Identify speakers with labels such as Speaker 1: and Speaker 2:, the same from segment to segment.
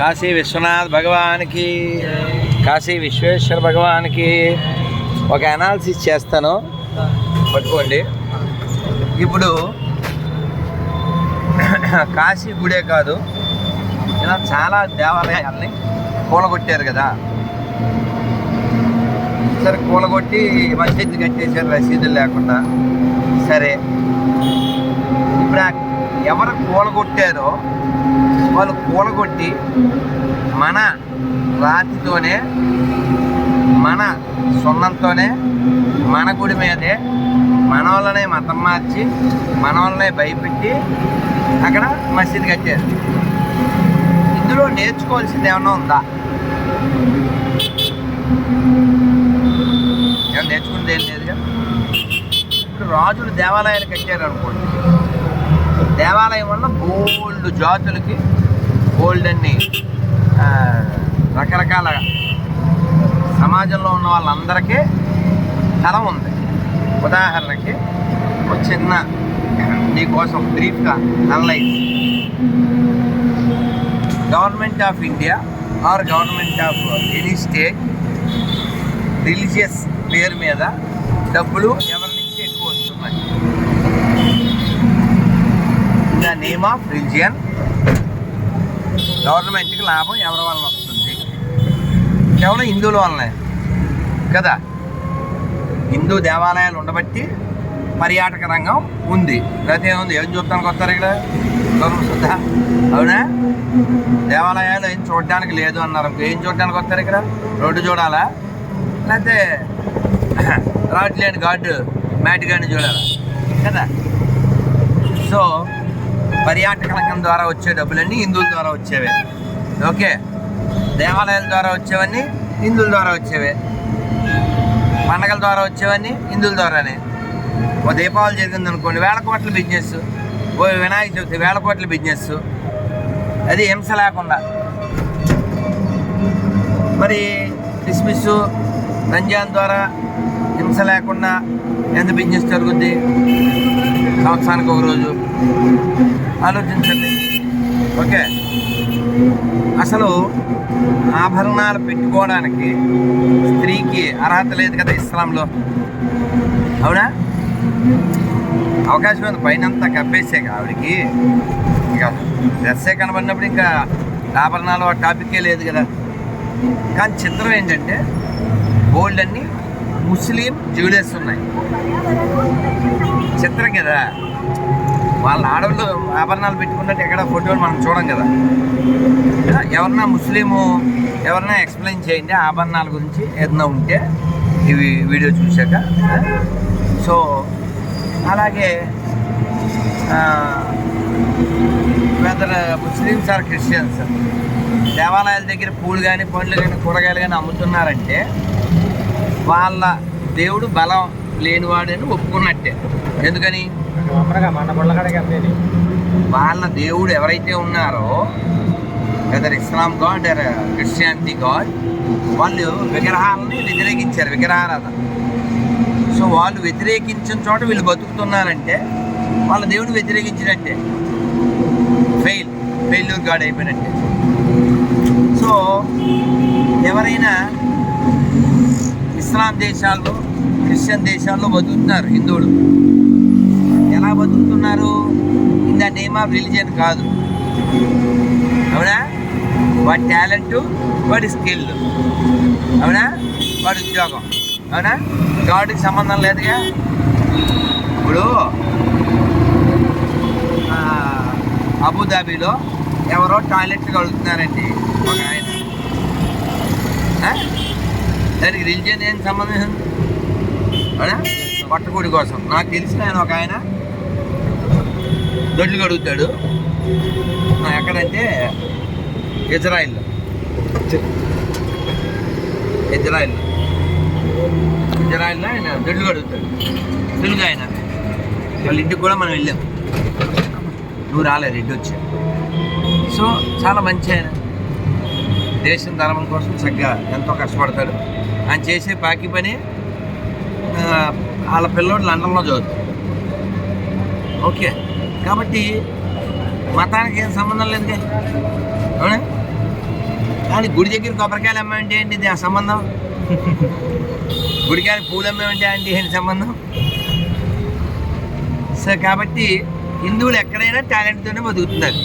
Speaker 1: కాశీ విశ్వనాథ్ భగవాన్కి కాశీ విశ్వేశ్వర భగవాన్కి ఒక అనాలిసిస్ చేస్తాను. పట్టుకోండి. ఇప్పుడు కాశీ గుడే కాదు ఇలా చాలా దేవాలయాల్ని కూలగొట్టారు కదా. సరే కూలగొట్టి మసీదు కట్టేశారు రసీదులు లేకుండా. సరే. ఇప్పుడు ఎవరు కూలగొట్టారో వాళ్ళు కూలగొట్టి మన రాతితోనే మన సున్నంతోనే మన గుడి మీదే మన వాళ్ళనే మతం మార్చి మన వాళ్ళనే భయపెట్టి అక్కడ మసీదు కట్టారు. ఇందులో నేర్చుకోవాల్సింది ఏమన్నా ఉందా? నేర్చుకుంది ఏం లేదుగా ఇప్పుడు రాజులు దేవాలయాలు కట్టారు అనుకోండి దేవాలయం వల్ల బోల్డ్ జాతులకి బోల్డ్ అన్ని రకరకాల సమాజంలో ఉన్న వాళ్ళందరికీ తలం ఉంది. ఉదాహరణకి ఒక చిన్న నీకోసం బ్రీఫ్గా analyse government of India or government of any state religious పేరు మీద డబ్బులు ఎవరి నుంచి ఎక్కువ వస్తున్నాయి? ద నేమ్ ఆఫ్ రిలిజియన్ గవర్నమెంట్కి లాభం ఎవరి వలన వస్తుంది? కేవలం హిందువుల వల్లనే. కదా? హిందూ దేవాలయాలు ఉండబట్టి పర్యాటక రంగం ఉంది. లేకపోతే ఏముంది? ఏం చూడటానికి వస్తారు ఇక్కడ? శుద్ధ అవునా? దేవాలయాలు ఏం చూడడానికి లేదు అన్నారు ఏం చూడడానికి వస్తారు ఇక్కడ? రోడ్డు చూడాలా? లేకపోతే రాడ్ గాడ్ మ్యాట్ గార్డ్ని చూడాలా? కదా? సో పర్యాటక రంగం ద్వారా వచ్చే డబ్బులన్నీ హిందువుల ద్వారా వచ్చేవే. ఓకే? దేవాలయాల ద్వారా వచ్చేవన్నీ హిందువుల ద్వారా వచ్చేవే. పండగల ద్వారా వచ్చేవన్నీ హిందువుల ద్వారానే. ఓ దీపావళి జరిగింది అనుకోండి వేల కోట్ల బిజినెస్ ఓ వినాయక చవితి వేల కోట్ల బిజినెస్ అది హింస లేకుండా. మరి క్రిస్మస్ రంజాన్ ద్వారా హింస లేకుండా ఎంత బిజినెస్ జరుగుద్ది? సంవత్సరానికి ఒక రోజు. ఆలోచించండి. ఓకే? అసలు ఆభరణాలు పెట్టుకోవడానికి స్త్రీకి అర్హత లేదు కదా ఇస్లాంలో. అవునా? అవకాశం ఉంది. పైన అంతా కప్పేసే ఆవిడకి. ఇక డ్రెస్సే కనబడినప్పుడు ఇంకా ఆభరణాలు ఆ టాపికే లేదు కదా. కానీ చిత్రం ఏంటంటే గోల్డ్ అన్ని ముస్లిం జ్యువెలర్స్ ఉన్నాయి. చిత్రం కదా. వాళ్ళ ఆడవాళ్ళు ఆభరణాలు పెట్టుకున్నట్టు ఎక్కడ ఫోటోలు మనం చూడం కదా. ఎవరన్నా ముస్లిము ఎవరన్నా ఎక్స్ప్లెయిన్ చేయండి ఆభరణాల గురించి ఏదైనా ఉంటే ఇవి వీడియో చూశాక. సో అలాగే వెదర్ ముస్లిమ్స్ ఆర్ క్రిస్టియన్స్ దేవాలయాల దగ్గర పూలు కానీ పండ్లు కానీ కూరగాయలు కానీ అమ్ముతున్నారంటే వాళ్ళ దేవుడు బలం లేనివాడని ఒప్పుకున్నట్టే. ఎందుకని? వాళ్ళ దేవుడు ఎవరైతే ఉన్నారో whether Islam god or Christianity god వాళ్ళు విగ్రహాలని వ్యతిరేకించారు విగ్రహారాధన. సో వాళ్ళు వ్యతిరేకించిన చోట వీళ్ళు బతుకుతున్నారంటే వాళ్ళ దేవుడు వ్యతిరేకించినట్టే. ఫెయిల్ ఫెయిల్యూర్ గాడ్ అయిపోయినట్టే. సో ఎవరైనా ఇస్లాం దేశాల్లో క్రిస్టియన్ దేశాల్లో బతుకుతున్నారు హిందువులు ఎలా బతుకుతున్నారు in the name of religion కాదు. అవునా? వాడి టాలెంట్ వాడి స్కిల్. అవునా? వాడి ఉద్యోగం. అవునా? గాడ్కి సంబంధం లేదుగా? ఇప్పుడు ఆ, అబుదాబిలో ఎవరో టాయిలెట్లు కడుగుతున్నారండి ఒక ఆయన. దానికి రిలీజియన్ ఏం సంబంధం? అవునా? పట్టకూడి కోసం. నాకు తెలిసిన ఆయన ఒక ఆయన. దొడ్లు కడుగుతాడు. ఎక్కడంటే ఇజ్రాయిల్లో ఇజ్రాయిల్లో ఇజ్రాయిల్లో ఆయన దొడ్లు కడుగుతాడు. తెలుగు ఆయన వాళ్ళ ఇంటికి కూడా మనం వెళ్ళాం. నువ్వు రాలేదు ఇంటి వచ్చా. సో చాలా మంచి ఆయన. దేశం ధర్మం కోసం చక్కగా ఎంతో కష్టపడతాడు. ఆయన చేసే బాకీ పని వాళ్ళ పిల్లోడు లండన్లో చదువుతాడు. ఓకే. కాబట్టి మతానికి ఏం సంబంధం లేదు అవునా? కానీ గుడి దగ్గర కొబ్బరికాయలు అమ్మాయంటే ఏంటి ఇది ఆ సంబంధం? గుడికాయలు పూలు అమ్మామంటే ఏంటి ఏంటి సంబంధం? సో కాబట్టి హిందువులు ఎక్కడైనా టాలెంట్తోనే బతుకుతున్నారు.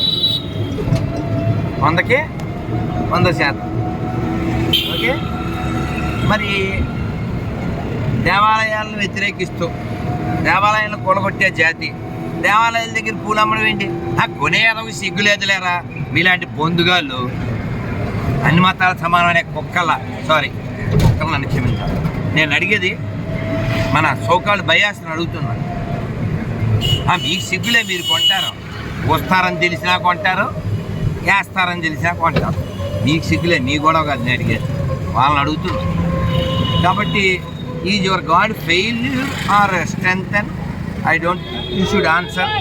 Speaker 1: వందకే వంద శాతం. ఓకే? మరి దేవాలయాలను వ్యతిరేకిస్తూ దేవాలయాలను కూలగొట్టే జాతి దేవాలయాల దగ్గర పూలు అమ్మడం ఏంటి? ఆ కొనేదవి సిగ్గులేదులేరా మీలాంటి పొందుగాళ్ళు అన్ని మతాల సమానమైన కుక్కల సారీ కుక్కలు నన్ను క్షమించాలి నేను అడిగేది మన సోకాళ్ళు బయాస్ని అడుగుతున్నాను ఆ, మీకు సిగ్గులే మీరు కొంటారు. వస్తారని తెలిసినా కొంటారు వేస్తారని తెలిసినా కొంటారు. మీకు సిగ్గులే మీ గొడవ కాదు నేను అడిగేది. వాళ్ళని అడుగుతున్నాను కాబట్టి is your god fail or strength I don't you should answer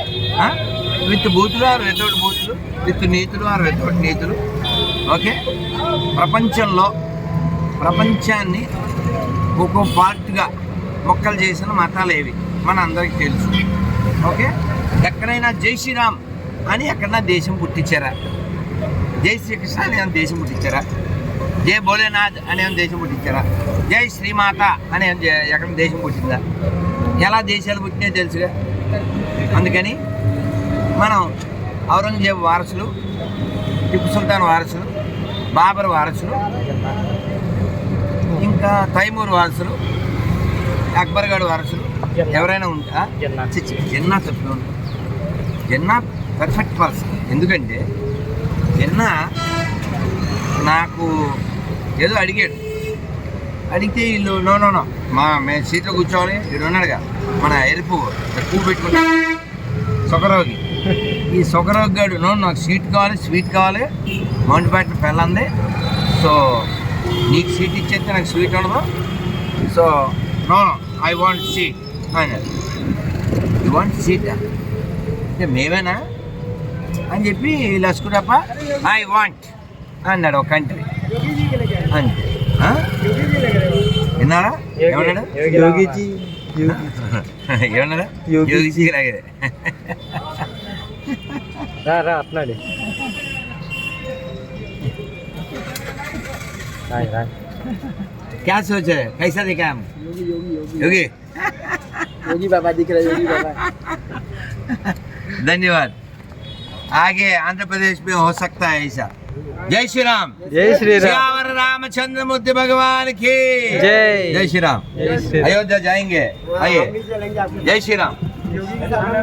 Speaker 1: with బూతులు ఆర్ వితౌట్ బూతులు విత్ నీతులు ఆర్ వితౌట్ నీతులు ఓకే ప్రపంచంలో ప్రపంచాన్ని ఒక్కో పార్ట్గా మొక్కలు చేసిన మతాలు ఏవి? మన అందరికీ తెలుసు. ఓకే ఎక్కడైనా జై శ్రీరామ్ అని ఎక్కడైనా దేశం పుట్టించారా? జై శ్రీకృష్ణ అని ఏమైనా దేశం పుట్టించారా? జై భోలేనాథ్ అనే ఏమైనా దేశం పుట్టించారా? జై శ్రీమాత అనే ఏమైనా ఎక్కడ దేశం పుట్టిందా? ఎలా దేశాలు పుట్టినాయో తెలుసుగా? అందుకని మనం ఔరంగజేబు వారసులు టిప్పు సుల్తాన్ వారసులు బాబర్ వారసులు ఇంకా తైమూర్ వారసులు అక్బర్ గడ్ వారసులు ఎవరైనా ఉంటా
Speaker 2: జిన్నా.
Speaker 1: చెప్పు జిన్నా పర్ఫెక్ట్ పర్సన్ ఎందుకంటే జిన్నా నాకు ఏదో అడిగాడు. అడిగితే వీళ్ళు నో నో నో మా మేము సీట్లో కూర్చోవాలి. వీడు ఉన్నాడుగా మన ఎరుపు పువ్వు పెట్టుకుంటా. సొకరోగి ఈ సొకరోగి గాడు నో నాకు స్వీట్ కావాలి స్వీట్ కావాలి మౌంట్ బ్యాటర్ పెళ్ళంది. సో నీకు సీట్ ఇచ్చేస్తే నాకు స్వీట్ ఉండదు. So no I want seat. అన్నాడు. యూ వాంట్ సీట్ అంటే మేమేనా? అని చెప్పి లస్కురప్ప ఐ వాంట్. అన్నాడు ఒక కంట్రీ అంతే? విన్నారా ఏమన్నాడు
Speaker 2: యోగిజీ
Speaker 1: ఏమన్నాడు
Speaker 2: యోగి.
Speaker 1: యోగిజీ లాగే
Speaker 2: రా రా అట్లాడి రాయ్ రాయ్
Speaker 1: क्या सोचे कैसा दिखा हम योगी
Speaker 2: योगी बाबा दिख रहा योगी बाबा
Speaker 1: धन्यवाद आगे आंध्र प्रदेश में हो सकता है ऐसा जय श्री राम
Speaker 2: जय श्री राम
Speaker 1: श्यावर रामचंद्र मूर्ति भगवान की
Speaker 2: जय
Speaker 1: जय श्री राम
Speaker 2: जय श्री राम
Speaker 1: अयोध्या जाएंगे आइए जय श्री राम